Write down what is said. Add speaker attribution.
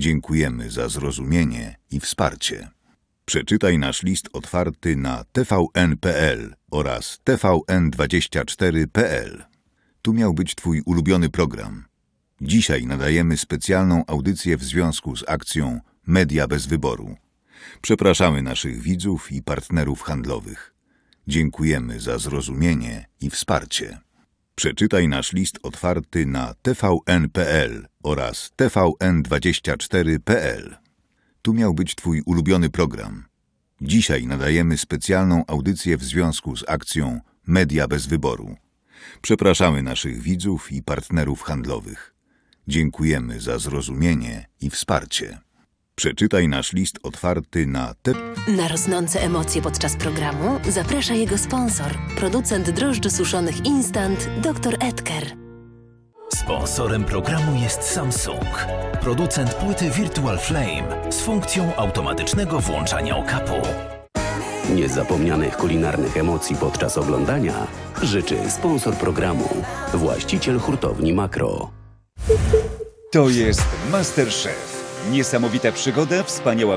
Speaker 1: Dziękujemy za zrozumienie i wsparcie. Przeczytaj nasz list otwarty na tvn.pl oraz tvn24.pl. Tu miał być Twój ulubiony program. Dzisiaj nadajemy specjalną audycję w związku z akcją Media bez wyboru. Przepraszamy naszych widzów i partnerów handlowych. Dziękujemy za zrozumienie i wsparcie. Przeczytaj nasz list otwarty na tvn.pl oraz tvn24.pl. Tu miał być Twój ulubiony program. Dzisiaj nadajemy specjalną audycję w związku z akcją Media bez wyboru. Przepraszamy naszych widzów i partnerów handlowych. Dziękujemy za zrozumienie i wsparcie. Przeczytaj nasz list otwarty na te...
Speaker 2: Na rosnące emocje podczas programu zaprasza jego sponsor, producent drożdży suszonych Instant dr Edker.
Speaker 3: Sponsorem programu jest Samsung, producent płyty Virtual Flame z funkcją automatycznego włączania okapu.
Speaker 4: Niezapomnianych kulinarnych emocji podczas oglądania życzy sponsor programu, właściciel hurtowni Makro.
Speaker 5: To jest Masterchef. Niesamowita przygoda, wspaniała